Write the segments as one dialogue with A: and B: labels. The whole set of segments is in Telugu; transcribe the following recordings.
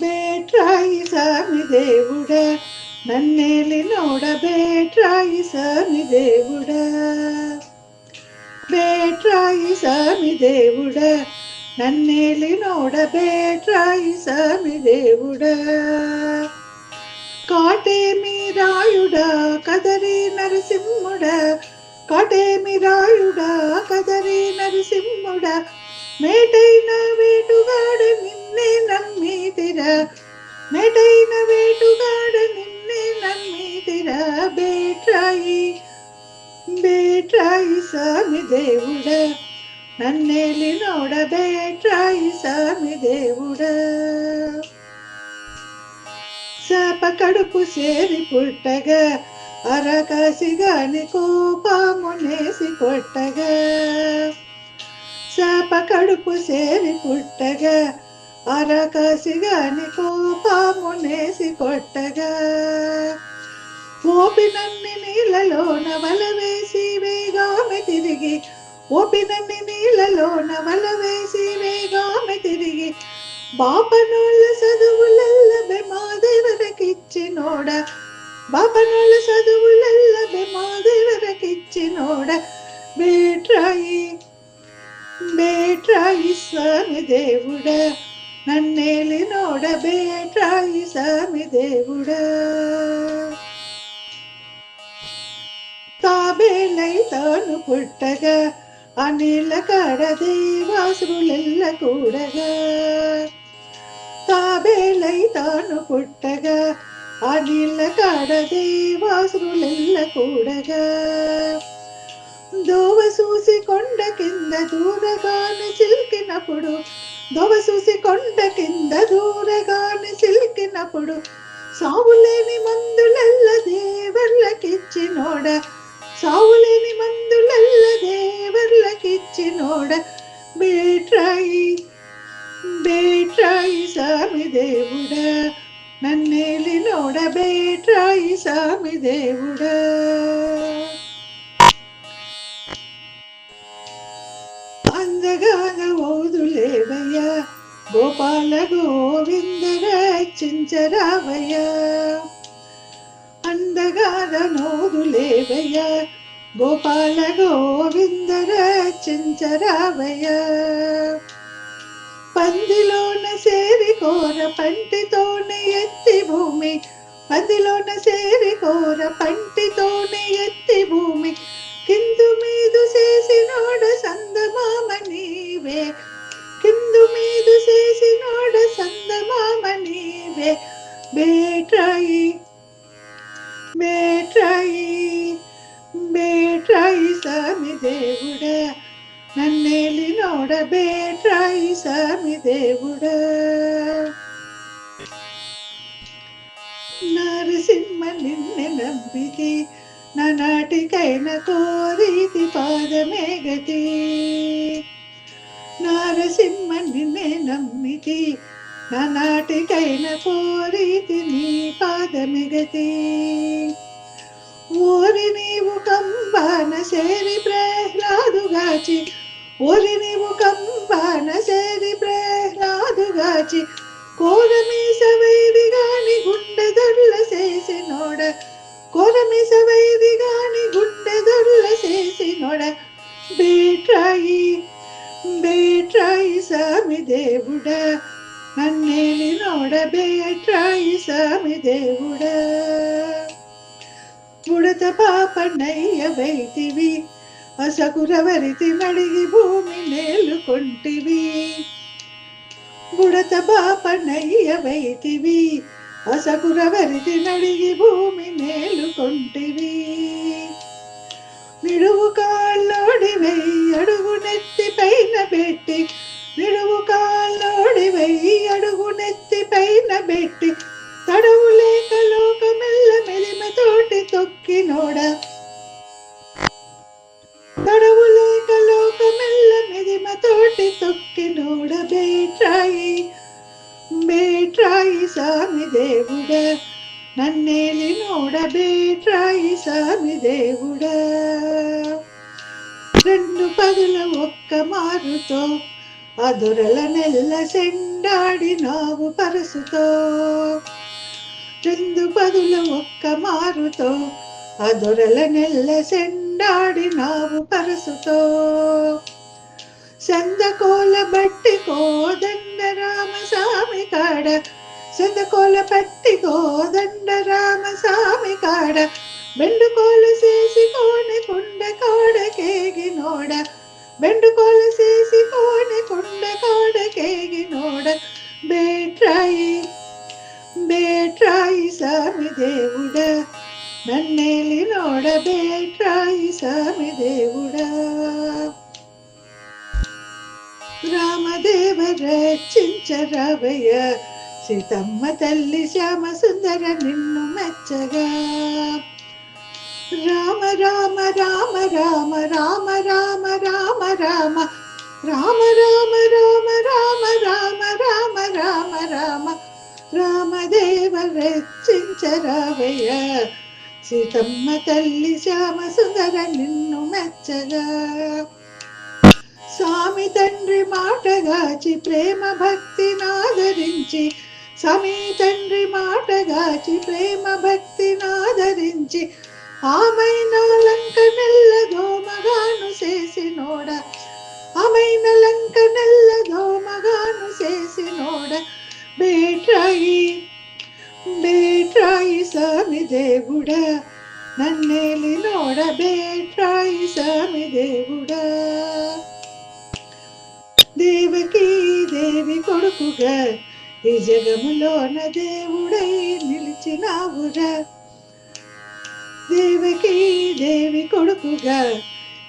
A: ಬೇಟ್ರಾಯಿ ಸ್ವಾಮಿ ದೇವುಡ ನನ್ನೇಲಿ ನೋಡ ಬೇಟ್ರಾಯಿ ಸ್ವಾಮಿ ದೇವುಡ ಬೇಟ್ರಾಯಿ ಸ್ವಾಮಿ ದೇವುಡ నన్నేలి నోడ బేట్రాయి స్వామి దేవుడా కాటేమి రాయుడా కదరి నరసింహుడా కాటేమి రాయుడా కదరి నరసింహుడా మేటైన వేటుగాడ ನಿನ್ನೆ ನನ್ನಿದಿರ ಮೆಡೈನ ಬೇಟುಗಾಡ ನಿನ್ನೆ ನನ್ನಿದಿರ ಬೇಟ್ರಾಯಿ ಬೇಟ್ರಾಯಿ ಸ್ವಾಮಿ ದೇವುಡ ನನ್ನೇಲಿ ನೋಡ ಬೇಟ್ರಾಯಿ ಸ್ವಾಮಿ ದೇವುಡ శాప కడుపు సేరి పుట్టగా అరకాసిగాని కోపము నేసి కొట్టగా శాప కడుపు సేరి పుట్టగా అరకాసిగాని కోపమునేసి కొట్టగా ఓపినన్ని నీళ్ళలో నవల వేసి వేగామె తిరిగి ఓపినన్ని నీళ్ళలో నవల వేసి వేగామె తిరిగి. బాపనోళ్ళ చదువులల్ల బెమాదేవరకిచ్చినోడ బాపనోళ్ళ చదువులల్ల బెమాదేవరకిచ్చినోడ బేట్రాయి బేట్రాయి స్వామి దేవుడా నన్నేలి నోడ బేట్రాయి స్వామి తాబేలై తాను పుట్టగా అనిల కాడ దేవాసురులెల్ల కూడగా. తాబేలై తాను పుట్టగా అనిల కాడ దేవాసురులెల్ల కూడగా. దోవ చూసి కొండ కింద దూరగాను సిల్కినప్పుడు దోవ చూసి కొండ కింద దూరగాని సిలికినప్పుడు సావులేని మందులల్ల దేవర్లకిచ్చినోడ సావులేని మందులల్ల దేవర్లకిచ్చినోడ బేట్రాయి బేట్రాయి సామి దేవుడ. నన్నేలి నోడ బేట్రాయి సామి దేవుడా. గోపాల గోవింద రచించరావయ్య అందగాన నోదులేవయ్య గోపాల గోవింద రచించరావయ్య పందిలోన సేరి కోర పంటితోనే ఎత్తి భూమి. పందిలోన సేరి కోర పంటితోనే ఎత్తి భూమి. కిందు మీదు చేసినోడ సందమామ నీవే. అందు మీదు చేసినోడ సందమామ నీవే బేట్రాయి బేట్రాయి బేట్రాయి స్వామి దేవుడ నన్నేలినోడ బేట్రాయి స్వామి దేవుడ. నరసింహ నిన్నే నంబితి నాటికైన కోరితి పాదమే గతి. నారసింహ నిన్నే నమ్మితి నాటికైన కోరితి నీ పాదమిగతి. ఓరి నీవు కంబాన సేరి ప్రహ్లాదుగాచి ఓరి నీవు కంబాన సేరి ప్రహ్లాదుగాచి కోరమీస వైది గాని గుండె దొల్ల చేసినోడ కోరమీస వైది గాని గుండె దొల్ల చేసి నోడ బేట్రాయి బేట్రాయి స్వామి దేవుడ నన్నేలి నోడ బేట్రాయి స్వామి దేవుడ. బుడత పాపన్నయ్య వైతివి అసకురవరితి నడిగి భూమి నేలుకొంటివి బుడత బాపన్నయ్య వైతివి అసకురవరితి నడిగి భూమి నేలుకొంటివి నిడువు కాళ్ళోడి వెయ్యి అడుగు నెత్తి పైన పెట్టి నిలువు కాళ్ళోడి వెయ్యి అడుగు నెత్తి పైన పెట్టి తడవు లేక లోకమెల్ల మెలిమ తోటి తొక్కినోడ తడవు లేక లోకమెల్ల మెదిమ తోటి తొక్కినోడ బేట్రాయి. బేట్రాయి స్వామి దేవుడ నన్నేలి నోడ బేట్రాయి స్వామి దేవుడ. రెండు పదుల ఒక్క మారుతో అదురల నెల్ల సెండాడినావు పరసుతో. రెండు పదుల ఒక్క మారుతో అదురల నెల్ల సెండాడినావు పరసుతో. సందకోల బట్టి కోదండ రామస్వామి కాడ సందకోల పట్టి కోదండ రామస్వామి కాడ ಬೆಂಡುಕೋಲು ಸೇಸಿ ಕೋಣೆ ಕುಂಡ ಕಾಡ ಕೇಗಿ ನೋಡ ಬೆಂಡುಕೋಲು ಸೇಸಿ ಕೋಣೆ ಕುಂಡ ಕಾಡ ಕೇಗಿ ನೋಡ ಬೇಟ್ರಾಯಿ ಬೇಟ್ರಾಯಿ ಸ್ವಾಮಿ ದೇವುಡ ನನ್ನೇಲಿ ನೋಡ ಬೇಟ್ರಾಯಿ ಸ್ವಾಮಿ ದೇವುಡ రామదేవర చించరావయ్య సీతమ్మ తల్లి శ్యామ సుందర నిన్ను మెచ్చగా రామ రామ రామ రామ రామ రామ రామ రామ రామ రామ రామ రామ రామ రామ రామ రామ రామదేవ రచించరవయ్య సీతమ్మ తల్లి శ్యామ సుందర నిన్ను మెచ్చగా స్వామి తండ్రి మాటగాచి ప్రేమ భక్తి నాదరించి స్వామి తండ్రి మాటగాచి ప్రేమ భక్తి నాదరించి ఆమైన లంక నెల్ల దోమగాను చేసినోడ ఆమైన లంక నెల్ల దోమగాను చేసినోడ బేట్రాయి బేట్రాయి స్వామి దేవుడ. నన్నేలి నోడ బేట్రాయి స్వామి దేవుడ. దేవకి దేవి కొడుకుగా ఈ జగములోన దేవుడై నిలిచినావురా. దేవికి దేవి కొడుకుగా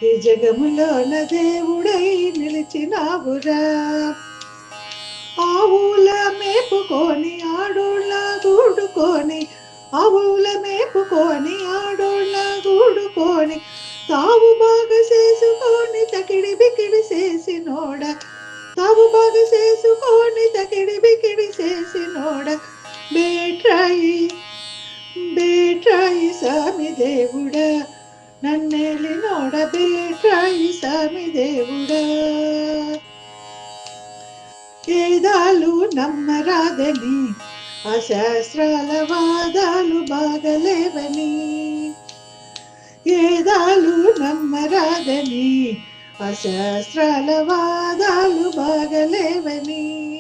A: ఈ జగములోన దేవుడై నిలిచినావురా. ఆవుల మేపుకొని ఆడోళ్ళ దూడుకొని ఆవుల మేపుకొని ఆడోళ్ళ దూడుకొని తావు బాగా చేసుకొని తకిడి బికిడి చేసినోడ తావు బాగా చేసుకొని తకిడి బికిడి చేసినోడ బేట్రాయి బేట్రాయి స్వామి దేవుడా నన్నేలి నోడ బేట్రాయి స్వామి దేవుడా. వేదాలు నమ్మరాదని అశాస్త్రాల వాదాలు బాగలేవని. వేదాలు నమ్మరాదని అశాస్త్రాల వాదాలు బాగలేవని.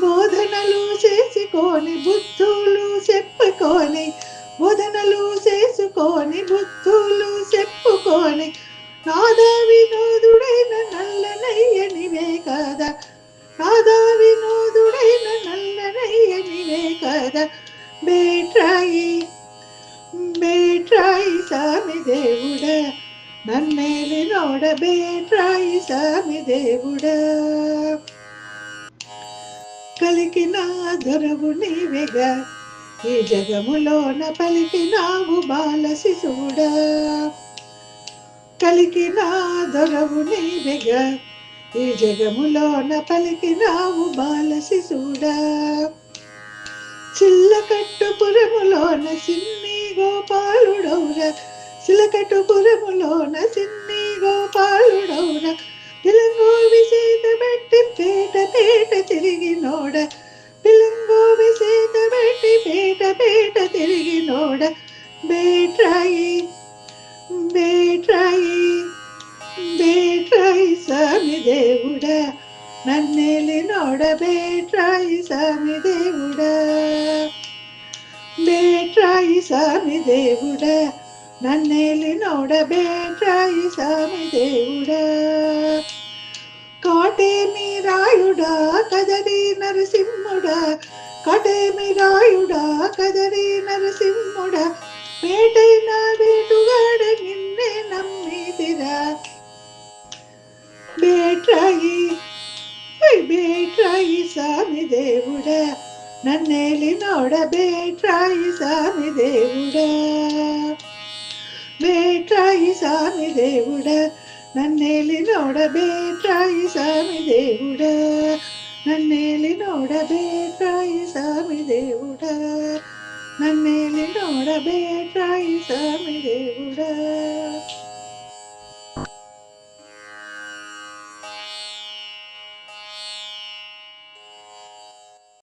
A: బోధనలు చేసుకొని బుద్ధులు చెప్పుకొని బోధనలు చేసుకొని బుద్ధులు చెప్పుకొని రాధా వినోదుడైన నల్లనయ్యనివే కదా. రాధా వినోదుడైన నల్లనయ్యనివే కదా. బేట్రాయి బేట్రాయి స్వామి దేవుడా నన్నేలి నోడ బేట్రాయి స్వామి దేవుడా. పలికిన దొరవు నీవెగా. ఈ జగములోన పలికినావు బాల శిశువుడా. కలికిన దొరవు నీవెగా. ఈ జగములోన పలికినావు బాల శిశువుడా. చిల్లకట్టుపురములోన సిన్ని గోపాలుడౌర చిలకట్టుపురములోన సిన్ని గోపాలుడౌర పిలంగో విసేత బట్టి పేట పేట తిరిగినోడ పిలంగో విసేత బట్టి పేట పేట తిరిగినోడ బేట్రాయి బేట్రాయి బేట్రాయి స్వామి దేవుడా నన్నేలి నోడ బేట్రాయి స్వామి దేవుడా బేట్రాయి స్వామి దేవుడా నన్నేలి నోడ బేట్రాయి స్వామి దేవుడా. కాటేమి రాయుడా కదరి నరసింహుడా. కోటేమి రాయుడా కదరి నరసింహుడా. వేటైన వేటుగాడ నిన్నే నమ్మిదిరా. బేట్రాయి బేట్రాయి స్వామి దేవుడా. నన్నేలి నోడ బేట్రాయి స్వామి దేవుడా. ಬೇಟ್ರಾಯಿ ಸ್ವಾಮಿ ದೇವುಡ ನನ್ನೇಲಿ ನೋಡ ಬೇಟ್ರಾಯಿ ಸ್ವಾಮಿ ದೇವುಡ ನನ್ನೇಲಿ ನೋಡ ಬೇಟ್ರಾಯಿ ಸ್ವಾಮಿ ದೇವುಡ ನನ್ನೇಲಿ ನೋಡ ಬೇಟ್ರಾಯಿ ಸ್ವಾಮಿ ದೇವುಡ